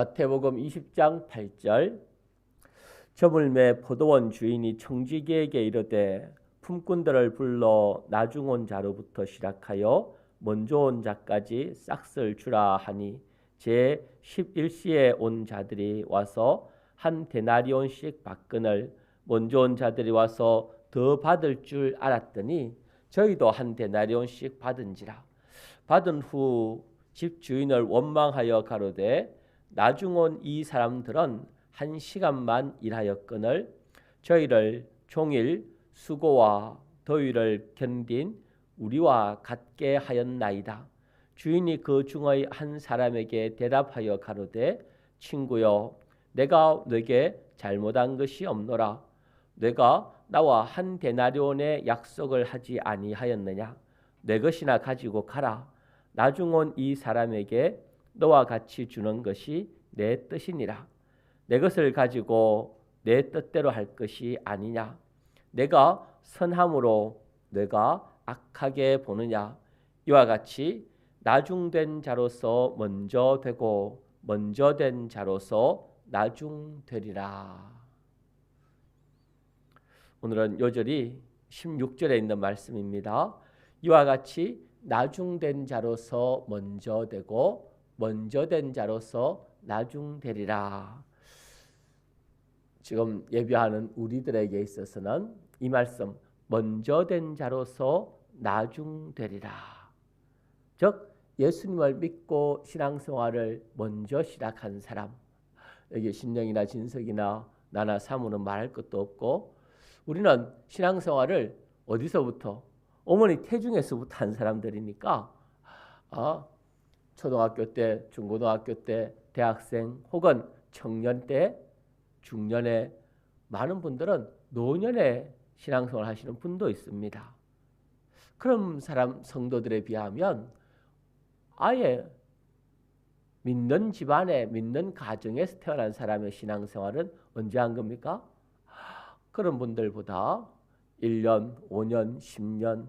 마태복음 20장 8절. 저물매 포도원 주인이 청지기에게 이르되 품꾼들을 불러 나중 온 자로부터 시작하여 먼저 온 자까지 싹쓸 주라 하니 제 11시에 온 자들이 와서 한 데나리온씩 받근을 먼저 온 자들이 와서 더 받을 줄 알았더니 저희도 한 데나리온씩 받은지라. 받은 후 집 주인을 원망하여 가로되 나중 온 이 사람들은 한 시간만 일하였거늘 저희를 종일 수고와 더위를 견딘 우리와 같게 하였나이다. 주인이 그 중의 한 사람에게 대답하여 가로되 친구여 내가 네게 잘못한 것이 없노라. 내가 나와 한 데나리온의 약속을 하지 아니하였느냐? 내 것이나 가지고 가라. 나중 온 이 사람에게 너와 같이 주는 것이 내 뜻이니라 내 것을 가지고 내 뜻대로 할 것이 아니냐 내가 선함으로 내가 악하게 보느냐 이와 같이 나중된 자로서 먼저 되고 먼저 된 자로서 나중되리라. 오늘은 요절이 16절에 있는 말씀입니다. 이와 같이 나중된 자로서 먼저 되고 먼저 된 자로서 나중 되리라. 지금 예배하는 우리들에게 있어서는 이 말씀 먼저 된 자로서 나중 되리라. 즉 예수님을 믿고 신앙생활을 먼저 시작한 사람. 여기 신령이나 진석이나 나나 사무는 말할 것도 없고 우리는 신앙생활을 어디서부터 어머니 태중에서부터 한 사람들이니까 아, 초등학교 때, 중고등학교 때, 대학생 혹은 청년 때, 중년에 많은 분들은 노년에 신앙생활 하시는 분도 있습니다. 그런 사람 성도들에 비하면 아예 믿는 집안에 믿는 가정에서 태어난 사람의 신앙생활은 언제 한 겁니까? 그런 분들보다 1년, 5년, 10년,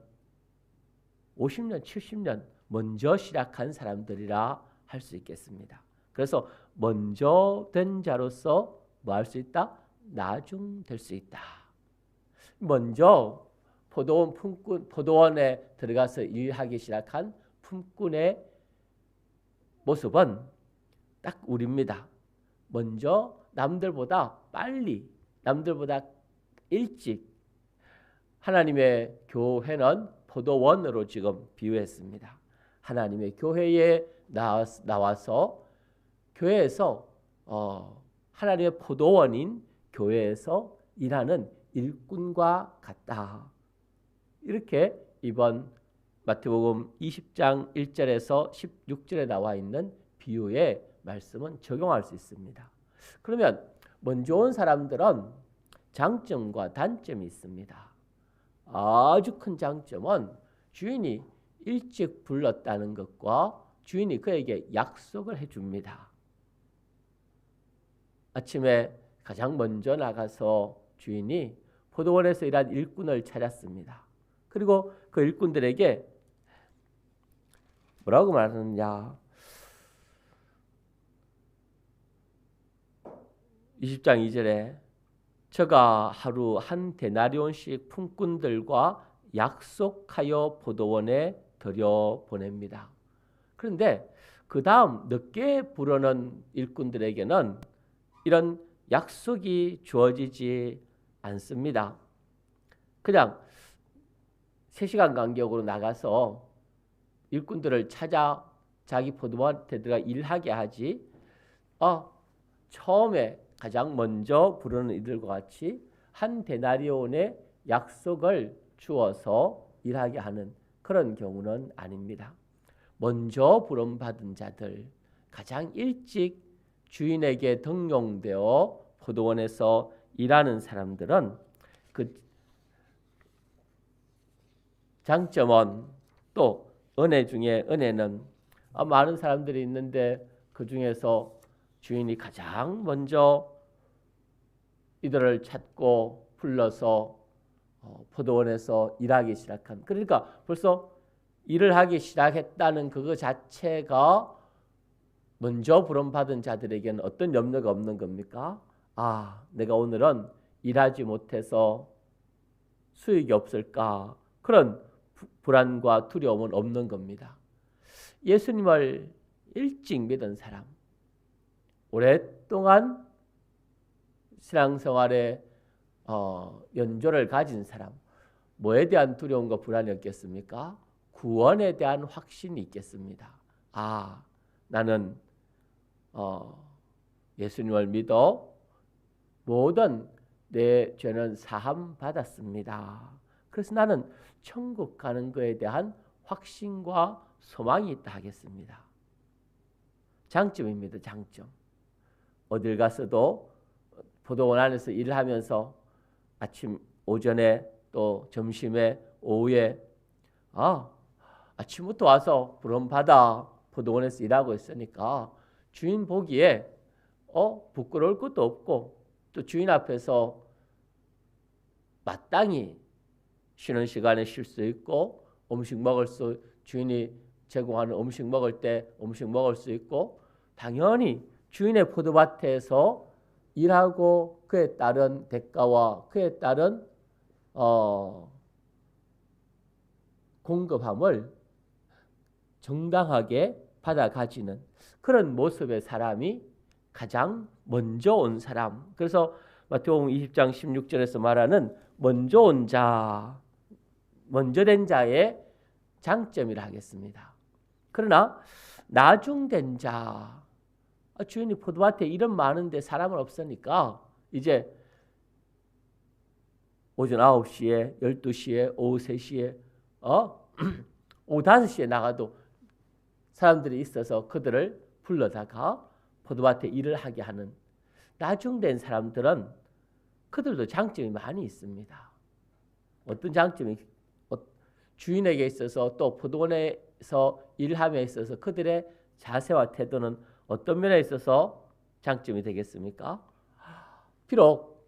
50년, 70년 먼저 시작한 사람들이라 할 수 있겠습니다. 그래서 먼저 된 자로서 뭐 할 수 있다? 나중 될 수 있다. 먼저 포도원 품꾼 포도원에 들어가서 일하기 시작한 품꾼의 모습은 딱 우리입니다. 먼저 남들보다 빨리, 남들보다 일찍 하나님의 교회는 포도원으로 지금 비유했습니다. 하나님의 교회에 나와서 교회에서 어, 하나님의 포도원인 교회에서 일하는 일꾼과 같다. 이렇게 이번 마태복음 20장 1절에서 16절에 나와 있는 비유의 말씀은 적용할 수 있습니다. 그러면 먼저 온 사람들은 장점과 단점이 있습니다. 아주 큰 장점은 주인이 일찍 불렀다는 것과 주인이 그에게 약속을 해줍니다. 아침에 가장 먼저 나가서 주인이 포도원에서 일한 일꾼을 찾았습니다. 그리고 그 일꾼들에게 뭐라고 말하느냐? 20장 2절에 저가 하루 한 데나리온씩 품꾼들과 약속하여 포도원에 들여 보냅니다. 그런데 그 다음 늦게 부르는 일꾼들에게는 이런 약속이 주어지지 않습니다. 그냥 3시간 간격으로 나가서 일꾼들을 찾아 자기 포도원한테 들어가 일하게 하지. 어, 처음에 가장 먼저 부르는 이들과 같이 한 데나리온의 약속을 주어서 일하게 하는 그런 경우는 아닙니다. 먼저 부름 받은 자들 가장 일찍 주인에게 등용되어 포도원에서 일하는 사람들은 그 장점은 또 은혜 중에 은혜는 아, 많은 사람들이 있는데 그 중에서 주인이 가장 먼저 이들을 찾고 불러서 어, 포도원에서 일하기 시작한 그러니까 벌써 일을 하기 시작했다는 그거 자체가 먼저 부름받은 자들에게는 어떤 염려가 없는 겁니까? 아, 내가 오늘은 일하지 못해서 수익이 없을까? 그런 불안과 두려움은 없는 겁니다. 예수님을 일찍 믿은 사람, 오랫동안 신앙생활에 어, 연조를 가진 사람, 뭐에 대한 두려움과 불안이 없겠습니까? 구원에 대한 확신이 있겠습니다. 아, 나는 어, 예수님을 믿어 모든 내 죄는 사함 받았습니다. 그래서 나는 천국 가는 것에 대한 확신과 소망이 있다 하겠습니다. 장점입니다. 장점. 어딜 가서도 포도원 안에서 일을 하면서 아침 오전에 또 점심에 오후에 아 아침부터 와서 부름 받아 포도원에서 일하고 있으니까 주인 보기에 어 부끄러울 것도 없고 또 주인 앞에서 마땅히 쉬는 시간에 쉴 수 있고 음식 먹을 수 주인이 제공하는 음식 먹을 때 음식 먹을 수 있고 당연히 주인의 포도밭에서 일하고 그에 따른 대가와 그에 따른 어, 공급함을 정당하게 받아 가지는 그런 모습의 사람이 가장 먼저 온 사람. 그래서 마태복음 20장 16절에서 말하는 먼저 온 자, 먼저 된 자의 장점이라 하겠습니다. 그러나 나중된 자, 아, 주인이 포도밭에 이름 많은데 사람은 없으니까 이제 오전 9시에, 12시에, 오후 3시에, 어? 오후 5시에 나가도 사람들이 있어서 그들을 불러다가 포도밭에 일을 하게 하는 나중된 사람들은 그들도 장점이 많이 있습니다. 어떤 장점이 어, 주인에게 있어서 또 포도원에서 일함에 있어서 그들의 자세와 태도는 어떤 면에 있어서 장점이 되겠습니까? 비록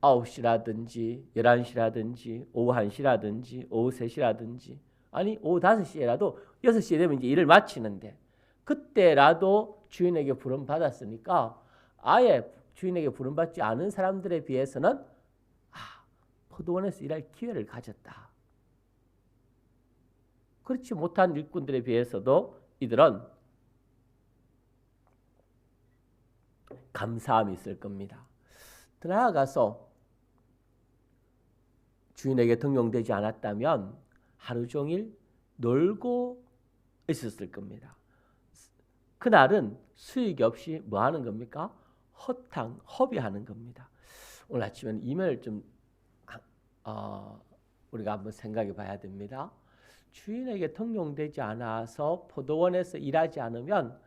9시라든지 11시라든지 오후 1시라든지 오후 3시라든지 아니 오후 5시에라도 6시에 되면 이제 일을 마치는데 그때라도 주인에게 부름 받았으니까 아예 주인에게 부름 받지 않은 사람들에 비해서는 아, 포도원에서 일할 기회를 가졌다. 그렇지 못한 일꾼들에 비해서도 이들은 감사함이 있을 겁니다. 더 나아가서 주인에게 등용되지 않았다면 하루 종일 놀고 있었을 겁니다. 그날은 수익 없이 뭐 하는 겁니까? 허탕, 허비하는 겁니다. 오늘 아침에는 이면을 좀 어, 우리가 한번 생각해 봐야 됩니다. 주인에게 등용되지 않아서 포도원에서 일하지 않으면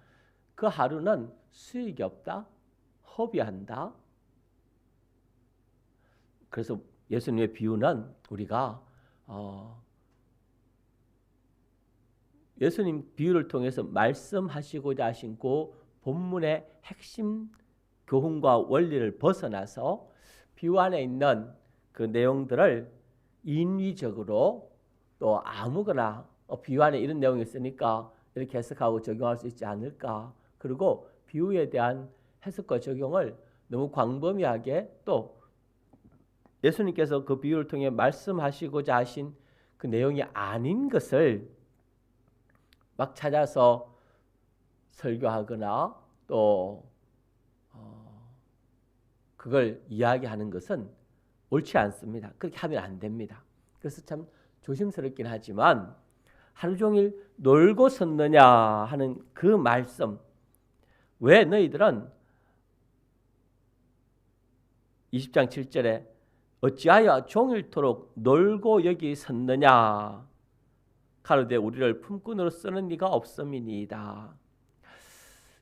그 하루는 수익이 없다, 허비한다. 그래서 예수님의 비유는 우리가 어, 예수님 비유를 통해서 말씀하시고자 하신 그 본문의 핵심 교훈과 원리를 벗어나서 비유 안에 있는 그 내용들을 인위적으로 또 아무거나 어, 비유 안에 이런 내용이 있으니까 이렇게 해석하고 적용할 수 있지 않을까. 그리고 비유에 대한 해석과 적용을 너무 광범위하게 또 예수님께서 그 비유를 통해 말씀하시고자 하신 그 내용이 아닌 것을 막 찾아서 설교하거나 또 어, 그걸 이야기하는 것은 옳지 않습니다. 그렇게 하면 안 됩니다. 그래서 참 조심스럽긴 하지만 하루 종일 놀고 섰느냐 하는 그 말씀 왜 너희들은 20장 7절에 어찌하여 종일토록 놀고 여기 섰느냐 가로되 우리를 품꾼으로 쓰는 이가 없음이니이다.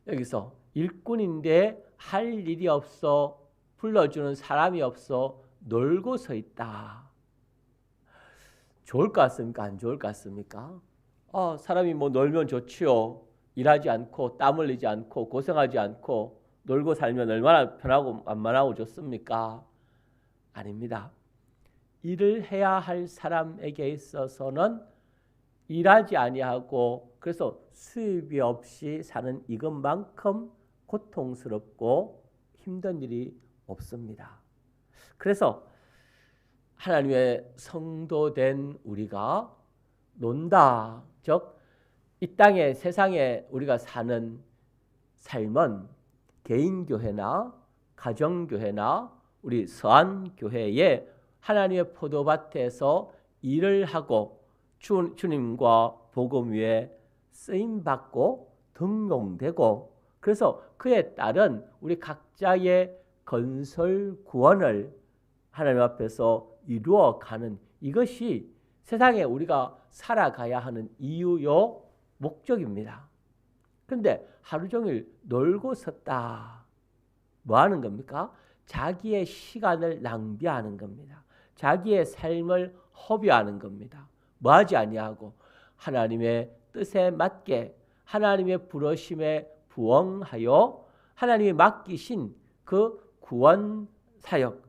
여기서 일꾼인데 할 일이 없어 불러주는 사람이 없어 놀고 서 있다. 좋을 것 같습니까? 안 좋을 것 같습니까? 어, 사람이 뭐 놀면 좋지요. 일하지 않고 땀 흘리지 않고 고생하지 않고 놀고 살면 얼마나 편하고 만만하고 좋습니까? 아닙니다. 일을 해야 할 사람에게 있어서는 일하지 아니하고 그래서 수입이 없이 사는 이것만큼 고통스럽고 힘든 일이 없습니다. 그래서 하나님의 성도된 우리가 논다. 즉, 이 땅에 세상에 우리가 사는 삶은 개인 교회나 가정 교회나 우리 서한 교회에 하나님의 포도밭에서 일을 하고 주, 주님과 복음 위에 쓰임 받고 등용되고 그래서 그에 따른 우리 각자의 건설 구원을 하나님 앞에서 이루어 가는 이것이 세상에 우리가 살아가야 하는 이유요 목적입니다. 그런데 하루 종일 놀고 섰다. 뭐 하는 겁니까? 자기의 시간을 낭비하는 겁니다. 자기의 삶을 허비하는 겁니다. 뭐 하지 아니하고 하나님의 뜻에 맞게 하나님의 부르심에 부응하여 하나님이 맡기신 그 구원 사역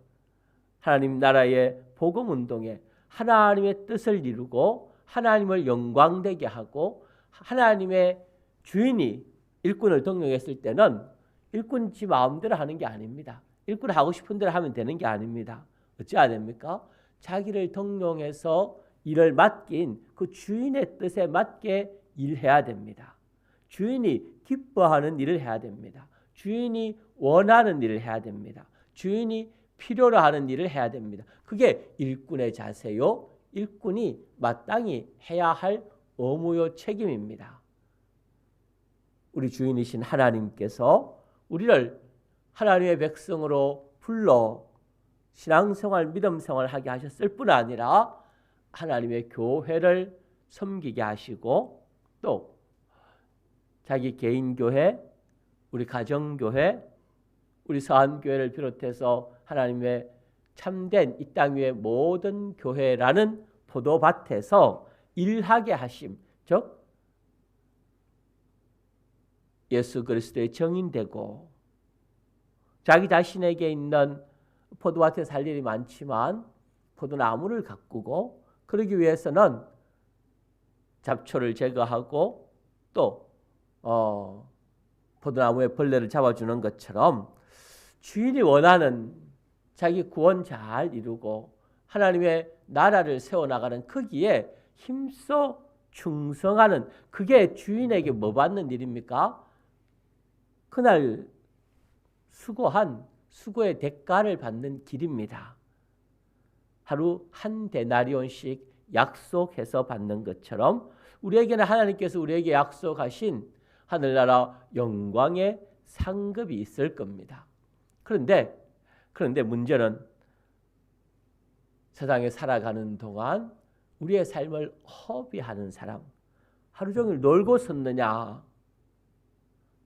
하나님 나라의 복음 운동에 하나님의 뜻을 이루고 하나님을 영광되게 하고 하나님의 주인이 일꾼을 등용했을 때는 일꾼 지 마음대로 하는 게 아닙니다. 일꾼 하고 싶은 대로 하면 되는 게 아닙니다. 어찌해야 됩니까? 자기를 등용해서 일을 맡긴 그 주인의 뜻에 맞게 일해야 됩니다. 주인이 기뻐하는 일을 해야 됩니다. 주인이 원하는 일을 해야 됩니다. 주인이 필요로 하는 일을 해야 됩니다. 그게 일꾼의 자세요. 일꾼이 마땅히 해야 할 의무요 책임입니다. 우리 주인이신 하나님께서 우리를 하나님의 백성으로 불러 신앙생활, 믿음생활 하게 하셨을 뿐 아니라 하나님의 교회를 섬기게 하시고 또 자기 개인 교회, 우리 가정 교회, 우리 서한 교회를 비롯해서 하나님의 참된 이 땅 위의 모든 교회라는 포도밭에서 일하게 하심, 즉 예수 그리스도의 정인되고 자기 자신에게 있는 포도밭에 살 일이 많지만 포도나무를 가꾸고 그러기 위해서는 잡초를 제거하고 또 어, 포도나무의 벌레를 잡아주는 것처럼 주인이 원하는 자기 구원 잘 이루고 하나님의 나라를 세워나가는 크기에 힘써 충성하는 그게 주인에게 뭐 받는 일입니까? 그날 수고한 수고의 대가를 받는 길입니다. 하루 한 데나리온씩 약속해서 받는 것처럼 우리에게는 하나님께서 우리에게 약속하신 하늘나라 영광의 상급이 있을 겁니다. 그런데 그런데 문제는 세상에 살아가는 동안 우리의 삶을 허비하는 사람, 하루 종일 놀고 섰느냐?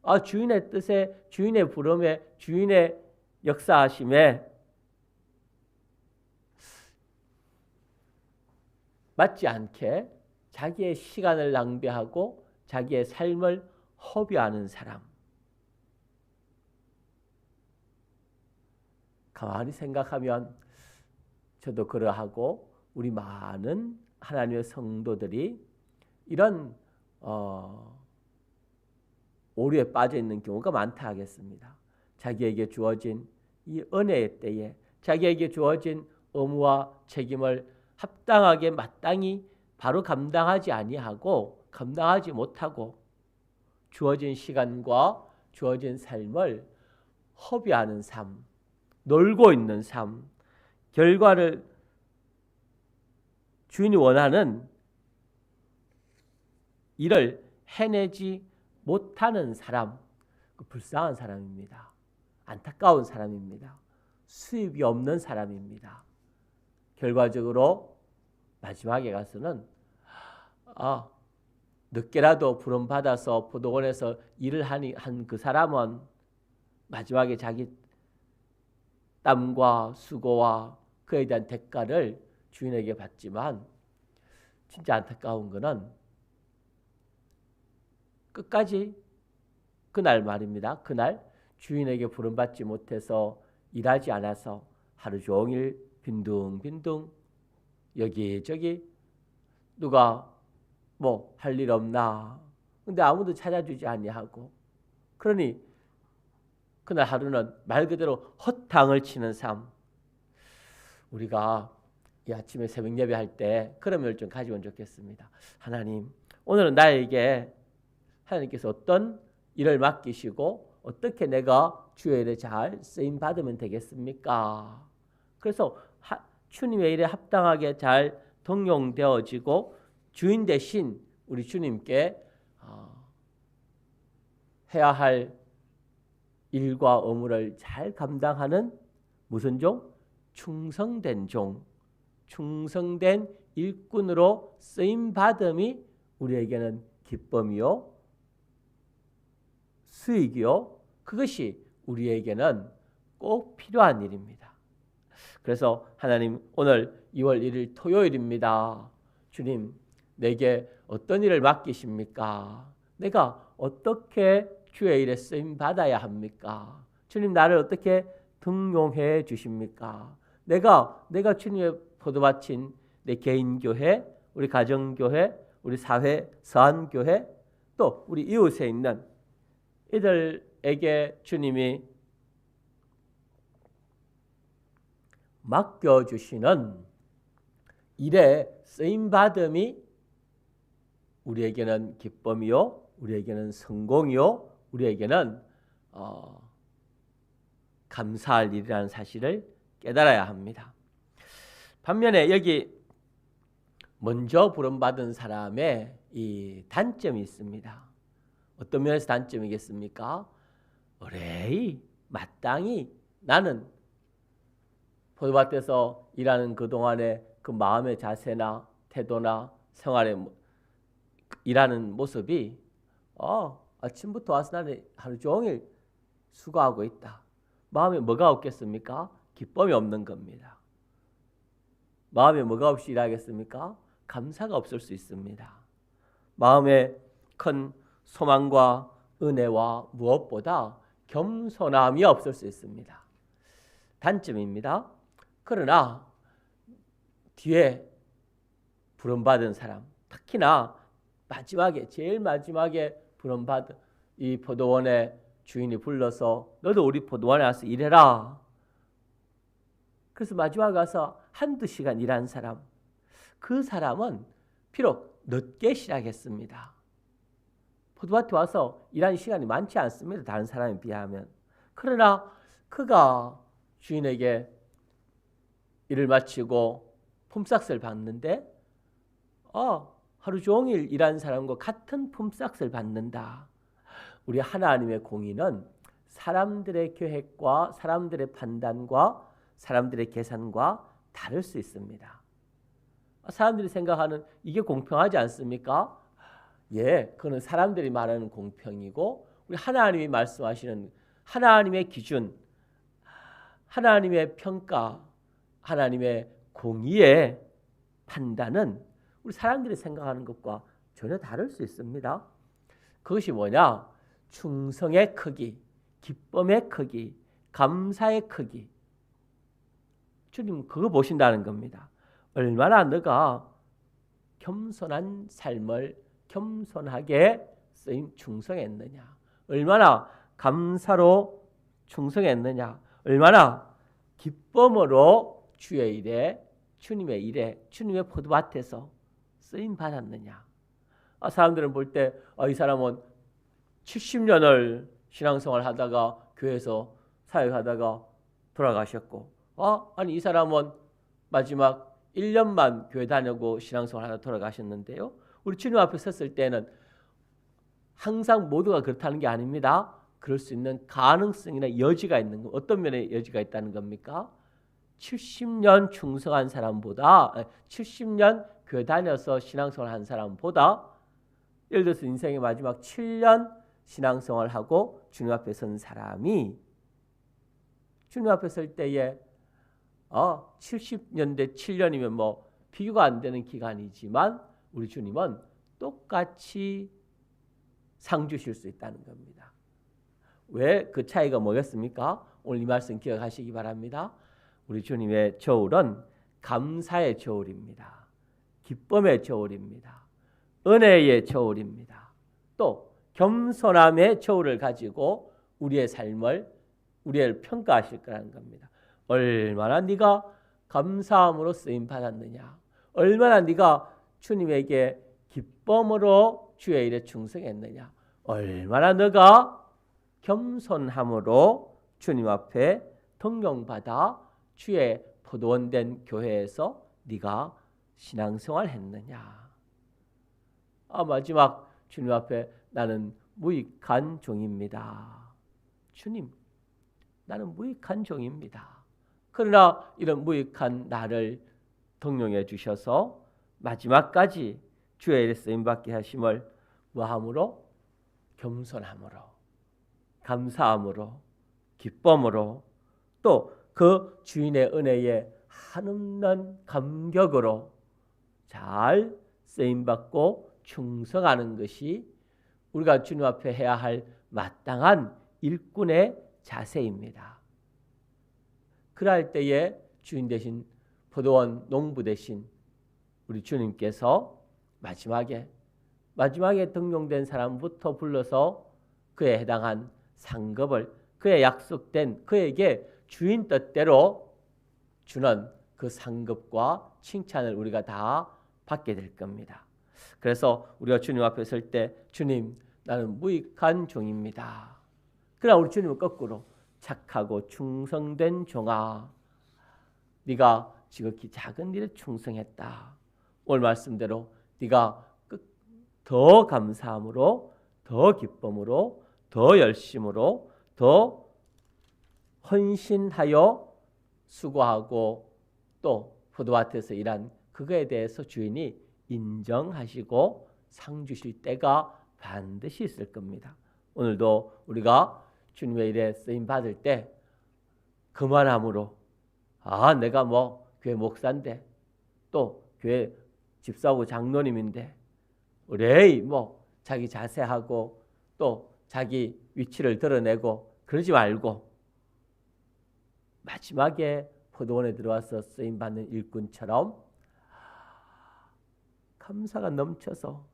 아 주인의 뜻에, 주인의 부름에, 주인의 역사하심에 맞지 않게 자기의 시간을 낭비하고 자기의 삶을 허비하는 사람. 가만히 생각하면 저도 그러하고 우리 많은 하나님의 성도들이 이런 어, 오류에 빠져 있는 경우가 많다 하겠습니다. 자기에게 주어진 이 은혜의 때에 자기에게 주어진 의무와 책임을 합당하게 마땅히 바로 감당하지 아니하고 감당하지 못하고 주어진 시간과 주어진 삶을 허비하는 삶, 놀고 있는 삶, 결과를 주인이 원하는 일을 해내지 못하는 사람, 그 불쌍한 사람입니다. 안타까운 사람입니다. 수입이 없는 사람입니다. 결과적으로 마지막에 가서는 아 늦게라도 부름 받아서 포도원에서 일을 한 그 사람은 마지막에 자기 땀과 수고와 그에 대한 대가를 주인에게 받지만 진짜 안타까운 것은 끝까지 그날 말입니다. 그날 주인에게 부름받지 못해서 일하지 않아서 하루 종일 빈둥빈둥 여기저기 누가 뭐 할 일 없나? 근데 아무도 찾아주지 아니하고 그러니 그날 하루는 말 그대로 헛당을 치는 삶. 우리가 이 아침에 새벽 예배할 때 그런 면을 좀 가지면 좋겠습니다. 하나님, 오늘은 나에게 하나님께서 어떤 일을 맡기시고 어떻게 내가 주의 일에 잘 쓰임 받으면 되겠습니까? 그래서 하, 주님의 일에 합당하게 잘 동용되어지고 주인 대신 우리 주님께 어, 해야 할 일과 의무를 잘 감당하는 무슨 종? 충성된 종, 충성된 일꾼으로 쓰임 받음이 우리에게는 기쁨이요, 수익이요, 그것이 우리에게는 꼭 필요한 일입니다. 그래서 하나님 오늘 2월 1일 토요일입니다. 주님, 내게 어떤 일을 맡기십니까? 내가 어떻게 주의 일에 쓰임 받아야 합니까? 주님 나를 어떻게 등용해 주십니까? 내가 내가 주님의 포도밭인 내 개인 교회, 우리 가정 교회, 우리 사회 서한 교회 또 우리 이웃에 있는 이들에게 주님이 맡겨 주시는 일에 쓰임 받음이 우리에게는 기쁨이요, 우리에게는 성공이요, 우리에게는 어, 감사할 일이라는 사실을 깨달아야 합니다. 반면에 여기 먼저 부름받은 사람의 이 단점이 있습니다. 어떤 면에서 단점이겠습니까? 어레이 마땅히 나는 포도밭에서 일하는 그 동안에 그 마음의 자세나 태도나 생활의 일하는 모습이 어 아침부터 와서 나는 하루 종일 수고하고 있다. 마음에 뭐가 없겠습니까? 기쁨이 없는 겁니다. 마음에 뭐가 없이 일하겠습니까? 감사가 없을 수 있습니다. 마음에 큰 소망과 은혜와 무엇보다 겸손함이 없을 수 있습니다. 단점입니다. 그러나 뒤에 부름받은 사람, 특히나 마지막에 제일 마지막에 부름받은 이 포도원의 주인이 불러서 너도 우리 포도원에 와서 일해라. 그래서 마지막에 가서 한두 시간 일한 사람, 그 사람은 비록 늦게 시작했습니다. 포도밭에 와서 일하는 시간이 많지 않습니다. 다른 사람에 비하면. 그러나 그가 주인에게 일을 마치고 품삯을 받는데 어, 하루 종일 일한 사람과 같은 품삯을 받는다. 우리 하나님의 공의는 사람들의 계획과 사람들의 판단과 사람들의 계산과 다를 수 있습니다. 사람들이 생각하는 이게 공평하지 않습니까? 예, 그거는 사람들이 말하는 공평이고 우리 하나님이 말씀하시는 하나님의 기준, 하나님의 평가, 하나님의 공의의 판단은 우리 사람들이 생각하는 것과 전혀 다를 수 있습니다. 그것이 뭐냐? 충성의 크기, 기쁨의 크기, 감사의 크기. 주님 그거 보신다는 겁니다. 얼마나 너가 겸손한 삶을 겸손하게 쓰임 충성했느냐. 얼마나 감사로 충성했느냐. 얼마나 기쁨으로 주의 일에 주님의 일에 주님의 포도밭에서 쓰임 받았느냐. 아, 사람들은 볼 때이 아, 사람은 70년을 신앙생활 하다가 교회에서 사역하다가 돌아가셨고, 아, 아니 이 사람은 마지막 1년만 교회 다니고 신앙생활 하다 돌아가셨는데요. 우리 주님 앞에 섰을 때는 항상 모두가 그렇다는 게 아닙니다. 그럴 수 있는 가능성이나 여지가 있는 거. 어떤 면에 여지가 있다는 겁니까? 70년 충성한 사람보다 70년 교회 다녀서 신앙생활 한 사람보다 예를 들어서 인생의 마지막 7년 신앙생활 하고 주님 앞에 선 사람이 주님 앞에 설 때에 어, 70년대 7년이면 뭐 비교가 안 되는 기간이지만 우리 주님은 똑같이 상 주실 수 있다는 겁니다. 왜 그 차이가 뭐겠습니까? 오늘 이 말씀 기억하시기 바랍니다. 우리 주님의 저울은 감사의 저울입니다. 기쁨의 저울입니다. 은혜의 저울입니다. 또 겸손함의 저울을 가지고 우리의 삶을 우리를 평가하실 거라는 겁니다. 얼마나 네가 감사함으로 쓰임 받았느냐. 얼마나 네가 주님에게 기쁨으로 주의 일에 충성했느냐. 얼마나 너가 겸손함으로 주님 앞에 동경받아 주의 포도원 된 교회에서 네가 신앙생활 했느냐. 아 마지막 주님 앞에 나는 무익한 종입니다. 주님, 나는 무익한 종입니다. 그러나 이런 무익한 나를 동용해 주셔서 마지막까지 주의 일에 쓰임 받게 하심을 뭐함으로 겸손함으로 감사함으로 기쁨으로 또 그 주인의 은혜에 한없는 감격으로 잘 쓰임 받고 충성하는 것이 우리가 주님 앞에 해야 할 마땅한 일꾼의 자세입니다. 그럴 때에 주인 대신 포도원 농부 대신 우리 주님께서 마지막에 마지막에 등용된 사람부터 불러서 그에 해당한 상급을 그에 약속된 그에게 주인 뜻대로 주는 그 상급과 칭찬을 우리가 다 받게 될 겁니다. 그래서 우리가 주님 앞에 설 때 주님 나는 무익한 종입니다. 그러나 우리 주님은 거꾸로 착하고 충성된 종아 네가 지극히 작은 일에 충성했다. 오늘 말씀대로 네가 더 감사함으로 더 기쁨으로 더 열심으로 더 헌신하여 수고하고 또 포도밭에서 일한 그거에 대해서 주인이 인정하시고 상 주실 때가 반드시 있을 겁니다. 오늘도 우리가 주님의 일에 쓰임 받을 때 그만함으로 아 내가 뭐 교회 목사인데 또 교회 집사하고 장로님인데 의뢰 뭐 자기 자세하고 또 자기 위치를 드러내고 그러지 말고 마지막에 포도원에 들어와서 쓰임 받는 일꾼처럼 감사가 넘쳐서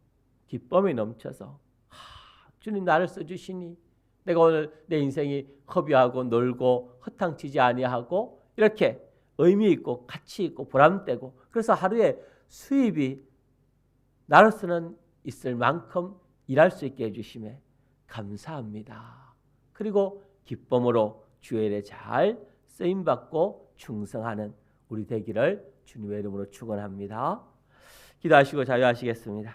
기쁨이 넘쳐서 하, 주님 나를 써주시니 내가 오늘 내 인생이 허비하고 놀고 허탕치지 아니하고 이렇게 의미 있고 가치 있고 보람되고 그래서 하루에 수입이 나로서는 있을 만큼 일할 수 있게 해주심에 감사합니다. 그리고 기쁨으로 주의 일에 잘 쓰임 받고 충성하는 우리 되기를 주님의 이름으로 축원합니다. 기도하시고 자유하시겠습니다.